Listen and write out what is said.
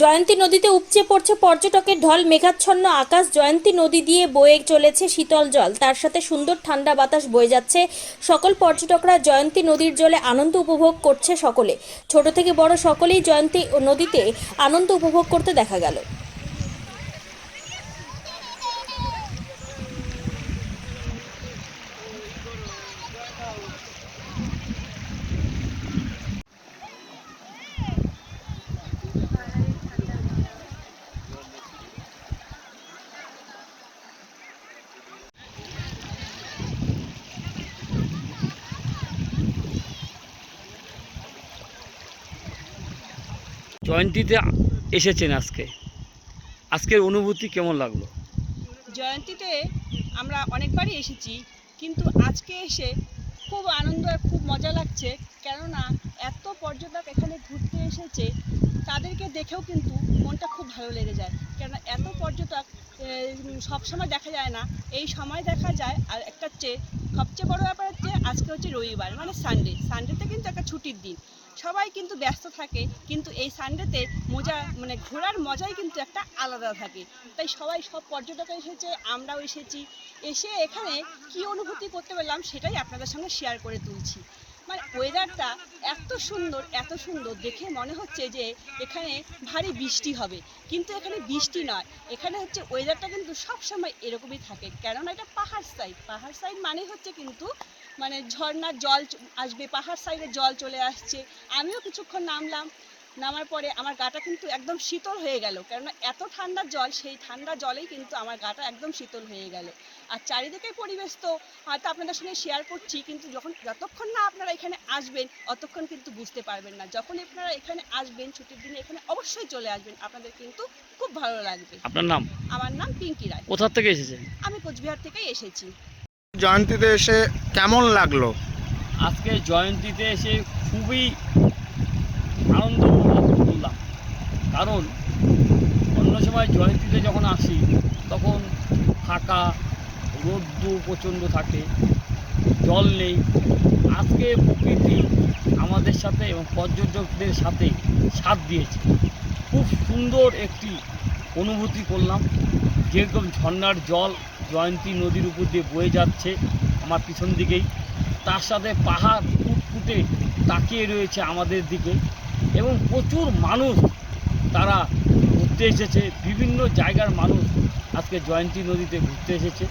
জয়ন্তী নদীতে উপচে পড়ছে পর্যটকের ঢল, মেঘাচ্ছন্ন আকাশ, জয়ন্তী নদী দিয়ে বয়ে চলেছে শীতল জল। তার সাথে সুন্দর ঠান্ডা বাতাস বয়ে যাচ্ছে। সকল পর্যটকরা জয়ন্তী নদীর জলে আনন্দ উপভোগ করছে সকলে। ছোট থেকে বড় সকলেই জয়ন্তী নদীতে আনন্দ উপভোগ করতে দেখা গেল। জয়ন্তীতে এসেছেন আজকে। আজকের অনুভূতি কেমন লাগল? জয়ন্তীতে আমরা অনেকবারই এসেছি, কিন্তু আজকে এসে খুব আনন্দ আর খুব মজা লাগছে। কেননা এত পর্যটক এখানে ঘুরতে এসেছে, তাদেরকে দেখেও কিন্তু মনটা খুব ভালো লেগে যায়। কেননা এত পর্যটক সবসময় দেখা যায় না। এই সময় দেখা যায় আর একটা হচ্ছে সবচেয়ে বড় ব্যাপার হচ্ছে আজকে হচ্ছে রবিবার মানে সানডে সানডেতে কিন্তু একটা ছুটির দিন। সবাই কিন্তু ব্যস্ত থাকে, কিন্তু এই সানডেতে মজা মানে ঘোরার মজাই কিন্তু একটা আলাদা থাকে। তাই সবাই, সব পর্যটক এসেছে, আমরাও এসেছি। এসে এখানে কি অনুভূতি করতে পারলাম সেটাই আপনাদের সঙ্গে শেয়ার করে তুলছি। মানে ওয়েদারটা এত সুন্দর এত সুন্দর দেখে মনে হচ্ছে যে এখানে ভারী বৃষ্টি হবে। কিন্তু এখানে বৃষ্টি নয়, এখানে হচ্ছে ওয়েদারটা কিন্তু সবসময় এরকমই থাকে। কেননা এটা পাহাড় সাইড পাহাড় সাইড মানে হচ্ছে কিন্তু মানে ঝর্ণার জল আসবে, পাহাড় সাইডে জল চলে আসছে। আমিও কিছুক্ষণ নামলাম নামার পরে আমার গাটা কিন্তু একদম শীতল হয়ে গেল। কেননা এত ঠান্ডা জল সেই ঠান্ডা জলেই কিন্তু আমার গাটা একদম শীতল হয়ে গেল। আর চারিদিকে পরিবেশ তো হয়তো আপনাদের সঙ্গে শেয়ার করছি কিন্তু যখন যতক্ষণ না আপনারা এখানে আসবেন অতক্ষণ কিন্তু বুঝতে পারবেন না। যখন আপনারা এখানে আসবেন ছুটির দিনে এখানে অবশ্যই চলে আসবেন। আপনাদের কিন্তু খুব ভালো লাগবে। আপনার নাম? আমার নাম পিঙ্কি রায়। কোথা থেকে এসেছেন? আমি কোচবিহার থেকেই এসেছি। জয়ন্তীতে এসে কেমন লাগল? আজকে জয়ন্তীতে এসে খুবই আনন্দ কারণ অন্য সময় জয়ন্তীতে যখন আসি, তখন ফাঁকা রোদ্দু প্রচণ্ড থাকে, জল নেই। আজকে প্রকৃতি আমাদের সাথে এবং পর্যটকদের সাথে সাথ দিয়েছে। খুব সুন্দর একটি অনুভূতি করলাম। যেরকম ঝর্নার জল জয়ন্তী নদীর উপর দিয়ে বয়ে যাচ্ছে আমার পিছন দিকেই, তার সাথে পাহাড় ফুটফুটে তাকিয়ে রয়েছে আমাদের দিকে এবং প্রচুর মানুষ তারা ঘুরতে এসেছে। বিভিন্ন জায়গার মানুষ আজকে জয়ন্তী নদীতে ঘুরতে এসেছে।